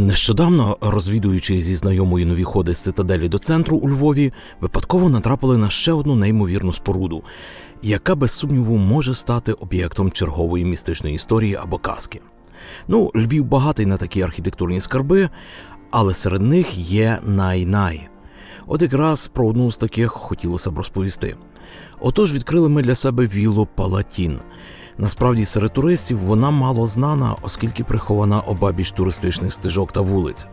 Нещодавно, розвідуючи зі знайомої нові ходи з цитаделі до центру у Львові, випадково натрапили на ще одну неймовірну споруду, яка без сумніву може стати об'єктом чергової містичної історії або казки. Ну, Львів багатий на такі архітектурні скарби, але серед них є най-най. От якраз про одну з таких хотілося б розповісти. Отож, відкрили ми для себе віллу Палатін. Насправді, серед туристів вона мало знана, оскільки прихована обабіч туристичних стежок та вулиць.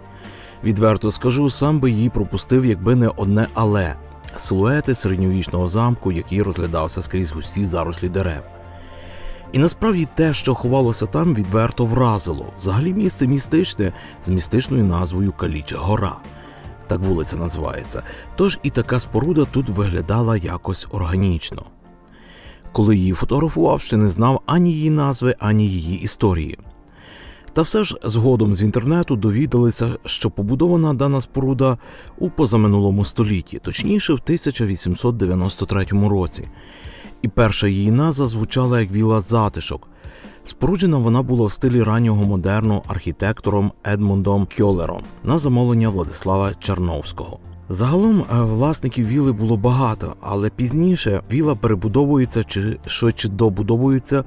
Відверто скажу, сам би її пропустив, якби не одне але силуети середньовічного замку, який розглядався скрізь густі зарослі дерев. І насправді те, що ховалося там, відверто вразило. Взагалі місце містичне з містичною назвою Каліча Гора. Так вулиця називається. Тож і така споруда тут виглядала якось органічно. Коли її фотографував, ще не знав ані її назви, ані її історії. Та все ж згодом з інтернету довідалися, що побудована дана споруда у позаминулому столітті, точніше в 1893 році. І перша її назва звучала як віла затишок. Споруджена вона була в стилі раннього модерну архітектором Едмундом Кьолером на замовлення Владислава Черновського. Загалом е, власників віли було багато, але пізніше віла перебудовується чи швидше добудовується,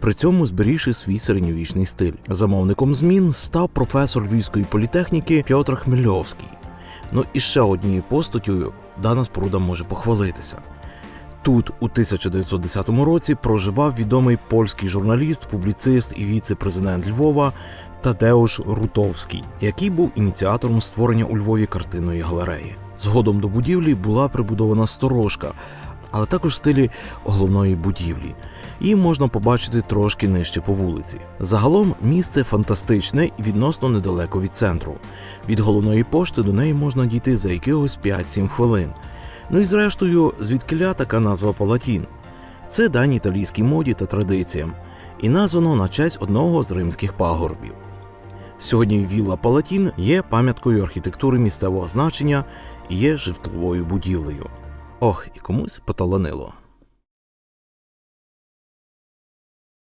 при цьому зберігши свій середньовічний стиль. Замовником змін став професор Львівської політехніки Пьотр Хмельовський. Ну і ще однією постаттю дана споруда може похвалитися. Тут у 1910 році проживав відомий польський журналіст, публіцист і віце-президент Львова Тадеуш Рутовський, який був ініціатором створення у Львові картинної галереї. Згодом до будівлі була прибудована сторожка, але також в стилі головної будівлі. Її можна побачити трошки нижче по вулиці. Загалом місце фантастичне і відносно недалеко від центру. Від головної пошти до неї можна дійти за якихось 5-7 хвилин. Ну і зрештою, звідкиля така назва Палатін. Це дань італійській моді та традиціям, і названо на честь одного з римських пагорбів. Сьогодні вілла Палатін є пам'яткою архітектури місцевого значення і є житловою будівлею. Ох, і комусь поталанило.